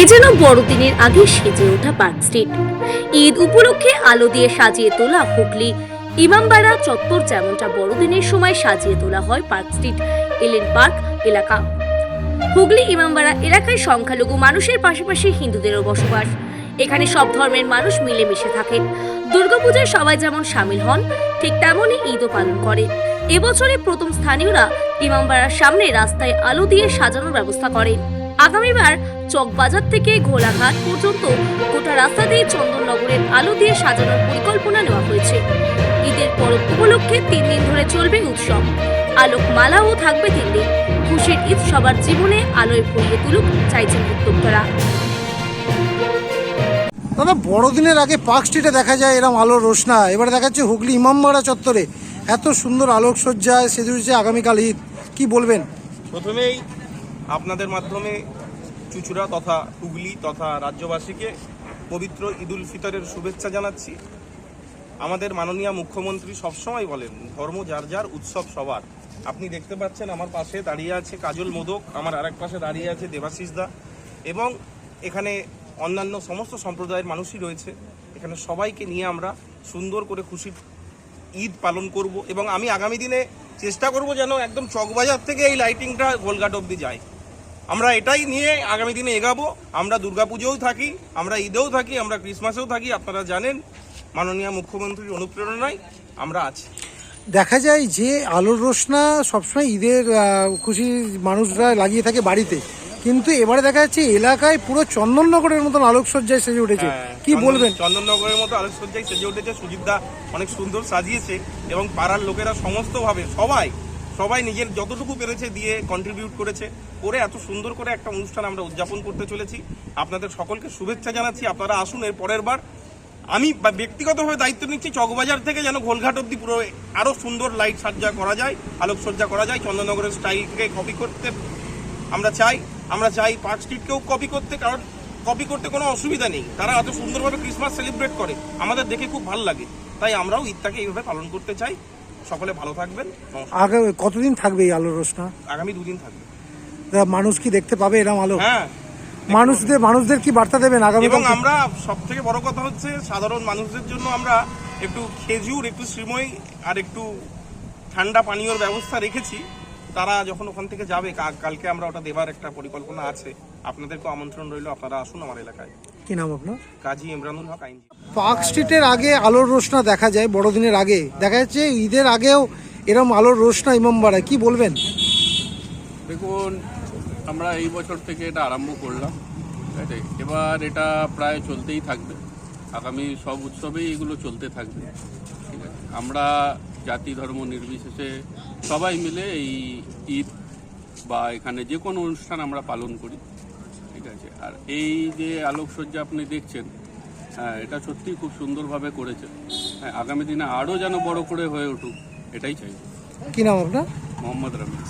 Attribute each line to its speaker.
Speaker 1: এ যেন বড়দিনের আগে সেজে ওঠা পার্ক স্ট্রিট। ঈদ উপলক্ষে আলো দিয়ে সাজিয়ে তোলা হুগলি। ইমামবাড়া চত্বর যেমনটা বড়দিনের সময় সাজিয়ে তোলা হয় পার্ক স্ট্রিট, এলেন পার্ক এলাকা। হুগলি ইমামবাড়া এলাকায় সংখ্যালঘু মানুষের পাশাপাশি হিন্দুদেরও বসবাস। এখানে সব ধর্মের মানুষ মিলেমিশে থাকেন দুর্গাপূজায় সবাই যেমন সামিল হন, ঠিক তেমনই ঈদও পালন করে। এবছরে প্রথম স্থানীয়রা ইমামবাড়ার সামনে রাস্তায় আলো দিয়ে সাজানোর ব্যবস্থা করেন। আগামীবার চকবাজার থেকে ঘোলাঘাট পর্যন্ত গোটা রাস্তা দিয়ে চন্দননগরের আলো দিয়ে সাজানোর পরিকল্পনা নেওয়া হয়েছে। ঈদের পরব উপলক্ষে তিন দিন ধরে চলবে উৎসব। আলোক আলোকমালাও থাকবে তিন দিন। খুশির ঈদ সবার জীবনে আলোয় ভরিয়ে তুলুক চাইছেন উদ্যোক্তারা।
Speaker 2: দাদা বড়দিনের আগে পার্ক স্ট্রিটে দেখা যায় এরম আলোর রোশনা। এবারে দেখা যাচ্ছে হুগলি ইমামবাড়া চত্বরে। এত সুন্দর আলোকসজ্জায় সেজে উঠেছে আগামীকাল ঈদ। কি বলবেন?
Speaker 3: প্রথমেই আপনাদের মাধ্যমে চুচুড়া তথা হুগলি তথা রাজ্যবাসীকে পবিত্র ঈদুল ফিতরের শুভেচ্ছা জানাচ্ছি। আমাদের মাননীয় মুখ্যমন্ত্রী সবসময় বলেন, ধর্ম যার যার, উৎসব সবার। আপনি দেখতে পাচ্ছেন আমার পাশে দাঁড়িয়ে আছে কাজল মোদক, আমার আরেক পাশে দাঁড়িয়ে আছে দেবাশিস দা এবং এখানে অন্যান্য সমস্ত সম্প্রদায়ের মানুষই রয়েছে। এখানে সবাইকে নিয়ে আমরা সুন্দর করে খুশির ঈদ পালন করব এবং আমি আগামী দিনে চেষ্টা করব যেন একদম চকবাজার থেকে এই লাইটিংটা গোলঘাট অব্দি যায়। আমরা এটাই নিয়ে আগামী দিনে এগাবো। আমরা দুর্গাপুজোও থাকি আমরা ঈদেও থাকি আমরা ক্রিসমাসেও থাকি আপনারা জানেন মাননীয় মুখ্যমন্ত্রীর অনুপ্রেরণায় আমরা আছি।
Speaker 2: দেখা যায় যে আলোর রোশনা সবসময় ঈদের খুশি মানুষরা লাগিয়ে থাকে বাড়িতে। কিন্তু এবারে দেখা যাচ্ছে এলাকায় পুরো চন্দননগরের মতন আলোকসজ্জায় সেজে উঠেছে।
Speaker 3: হ্যাঁ,
Speaker 2: কি বলবেন?
Speaker 3: চন্দননগরের মতো আলোকসজ্জায় সেজে উঠেছে সুজিতদা অনেক সুন্দর সাজিয়েছে এবং পাড়ার লোকেরা সমস্তভাবে সবাই সবাই নিজের যতটুকু পেরেছে দিয়ে কন্ট্রিবিউট করেছে। করে এত সুন্দর করে একটা অনুষ্ঠান আমরা উদযাপন করতে চলেছি। আপনাদের সকলকে শুভেচ্ছা জানাচ্ছি। আপনারা আসুন, এর পরের বার আমি ব্যক্তিগতভাবে দায়িত্ব নিচ্ছি চকবাজার থেকে যেন ঘোলঘাট অব্দি পুরো আরও সুন্দর লাইট সাজ্জা করা যায়, আলোকসজ্জা করা যায় চন্দননগরের স্টাইলকে কপি করতে আমরা চাই। আমরা চাই পার্ক স্ট্রিটকেও কপি করতে, কারণ কপি করতে কোনো অসুবিধা নেই। তারা এত সুন্দরভাবে ক্রিসমাস সেলিব্রেট করে। আমাদের দেখে খুব ভালো লাগে। তাই আমরাও ঈদটাকে এইভাবে পালন করতে চাই। সকলে ভালো থাকবেন।
Speaker 2: আগে কতদিন থাকবে এই আলোর রোশনা?
Speaker 3: আগামী দুদিন থাকবে।
Speaker 2: মানুষ কি দেখতে পাবে এরম আলো?
Speaker 3: হ্যাঁ
Speaker 2: মানুষদের মানুষদের কি বার্তা দেবেন আগামী
Speaker 3: এবং আমরা সব থেকে বড় কথা হচ্ছে সাধারণ মানুষদের জন্য আমরা একটু খেজুর একটু শ্রীময় আর একটু ঠান্ডা পানীয়র ব্যবস্থা রেখেছি। তারা যখন ওখান থেকে যাবে কালকে আমরা ওটা দেবার একটা পরিকল্পনা আছে। আপনাদেরকেও আমন্ত্রণ রইল আপনারা আসুন আমার এলাকায়।
Speaker 2: কি নাম আপনার?
Speaker 3: কাজী ইমরানুল হক আইনজীবী।
Speaker 2: পার্ক স্ট্রিটের আগে আলোর রোশনা দেখা যায় বড়দিনের আগে। দেখা যাচ্ছে ঈদের আগেও এরম আলোর রোশনা ইমামবাড়ায় কি বলবেন?
Speaker 4: দেখুন আমরা এই বছর থেকে এটা আরম্ভ করলাম। ঠিক আছে এবার এটা প্রায় চলতেই থাকবে। আগামী সব উৎসবেই এগুলো চলতে থাকবে। ঠিক আছে? আমরা জাতি ধর্ম নির্বিশেষে সবাই মিলে এই ঈদ বা এখানে যে কোনো অনুষ্ঠান আমরা পালন করি। ঠিক আছে। আর এই যে আলোকসজ্জা আপনি দেখছেন হ্যাঁ এটা সত্যি খুব সুন্দরভাবে করেছে হ্যাঁ আগামী দিনে আরও যেন বড় করে হয়ে উঠুক এটাই চাই।
Speaker 2: কি নাম আপনার?
Speaker 4: মোহাম্মদ রমিজ